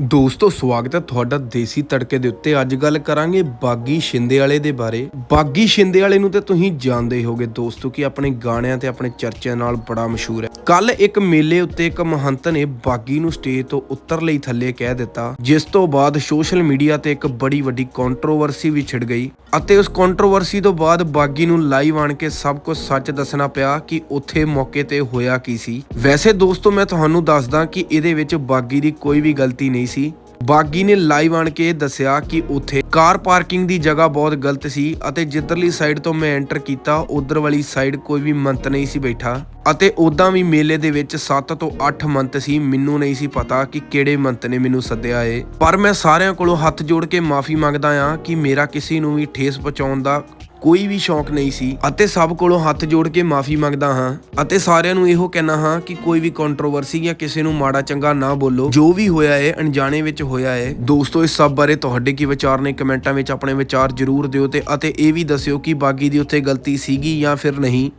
ਦੋਸਤੋ, ਸਵਾਗਤ ਹੈ ਤੁਹਾਡਾ ਦੇਸੀ ਤੜਕੇ ਦੇ ਉੱਤੇ। ਅੱਜ ਗੱਲ ਕਰਾਂਗੇ ਬਾਗੀ ਸ਼ਿੰਦੇ ਵਾਲੇ ਦੇ ਬਾਰੇ। ਬਾਗੀ ਸ਼ਿੰਦੇ ਵਾਲੇ ਨੂੰ ਤੇ ਤੁਸੀਂ ਜਾਣਦੇ ਹੀ ਹੋਗੇ ਦੋਸਤੋ ਕਿ ਆਪਣੇ ਗਾਣਿਆਂ ਤੇ ਆਪਣੇ ਚਰਚਿਆਂ ਨਾਲ ਬੜਾ ਮਸ਼ਹੂਰ ਹੈ। ਕੱਲ ਇੱਕ ਮੇਲੇ ਉੱਤੇ ਇੱਕ ਮਹੰਤ ਨੇ ਬਾਗੀ ਨੂੰ ਸਟੇਜ ਤੋਂ ਉੱਤਰ ਲਈ ਥੱਲੇ ਕਹਿ ਦਿੱਤਾ, ਜਿਸ ਤੋਂ ਬਾਅਦ ਸੋਸ਼ਲ ਮੀਡੀਆ ਤੇ ਇੱਕ ਬੜੀ ਵੱਡੀ ਕੰਟਰੋਵਰਸੀ ਵੀ ਛਿੜ ਗਈ ਅਤੇ ਉਸ ਕੰਟਰੋਵਰਸੀ ਤੋਂ ਬਾਅਦ ਬਾਗੀ ਨੂੰ ਲਾਈਵ ਆਣ ਕੇ ਸਭ ਕੁਝ ਸੱਚ ਦੱਸਣਾ ਪਿਆ ਕਿ ਉੱਥੇ ਮੌਕੇ ਤੇ ਹੋਇਆ ਕੀ ਸੀ। ਵੈਸੇ ਦੋਸਤੋ, ਮੈਂ ਤੁਹਾਨੂੰ ਦੱਸਦਾ ਕਿ ਇਹਦੇ ਵਿੱਚ ਬਾਗੀ ਦੀ ਕੋਈ ਵੀ ਗਲਤੀ ਨਹੀਂ ਸੀ। ਬਾਗੀ ਨੇ ਲਾਈਵ ਆਣ ਕੇ ਦੱਸਿਆ ਕਿ ਉੱਥੇ ਕਾਰ ਪਾਰਕਿੰਗ ਦੀ ਜਗ੍ਹਾ ਬਹੁਤ ਗਲਤ ਸੀ ਅਤੇ ਜਿੱਧਰਲੀ ਸਾਈਡ ਤੋਂ ਮੈਂ ਐਂਟਰ ਕੀਤਾ, ਉਧਰ ਵਾਲੀ ਸਾਈਡ ਕੋਈ ਵੀ ਮੰਤ ਨਹੀਂ ਸੀ ਬੈਠਾ ਅਤੇ ਉਦਾਂ ਵੀ ਮੇਲੇ ਦੇ ਵਿੱਚ 7 ਤੋਂ 8 ਮੰਤ ਸੀ। ਮੈਨੂੰ ਨਹੀਂ ਸੀ ਪਤਾ ਕਿ ਕਿਹੜੇ ਮੰਤ ਨੇ ਮੈਨੂੰ ਸੱਦਿਆ ਏ। ਪਰ ਮੈਂ ਸਾਰਿਆਂ ਕੋਲੋਂ ਹੱਥ ਜੋੜ ਕੇ ਮਾਫੀ ਮੰਗਦਾ ਆ ਕਿ ਮੇਰਾ ਕਿਸੇ ਨੂੰ ਵੀ ਠੇਸ ਪਹੁੰਚਾਉਣ ਦਾ ਕੋਈ ਵੀ ਸ਼ੌਂਕ ਨਹੀਂ ਸੀ। ਅਤੇ ਸਭ ਕੋਲੋਂ ਹੱਥ ਜੋੜ ਕੇ ਮਾਫੀ ਮੰਗਦਾ ਹਾਂ। ਅਤੇ ਸਾਰਿਆਂ ਨੂੰ ਇਹੋ ਕਹਿਣਾ ਹਾਂ ਕਿ ਕੋਈ ਵੀ ਕੰਟਰੋਵਰਸੀ ਜਾਂ ਕਿਸੇ ਨੂੰ ਮਾੜਾ ਚੰਗਾ ਨਾ ਬੋਲੋ। ਜੋ ਵੀ ਹੋਇਆ ਹੈ ਅਣਜਾਣੇ ਵਿੱਚ ਹੋਇਆ ਹੈ ਦੋਸਤੋ, ਇਸ ਸਭ ਬਾਰੇ ਤੁਹਾਡੇ ਕੀ ਵਿਚਾਰ ਨੇ? ਕਮੈਂਟਾਂ ਵਿੱਚ ਆਪਣੇ ਵਿਚਾਰ ਜ਼ਰੂਰ ਦਿਓ ਤੇ ਅਤੇ ਇਹ ਵੀ ਦੱਸਿਓ ਕਿ ਬਾਗੀ ਦੀ ਉੱਥੇ ਗਲਤੀ ਸੀਗੀ ਜਾਂ ਫਿਰ ਨਹੀਂ।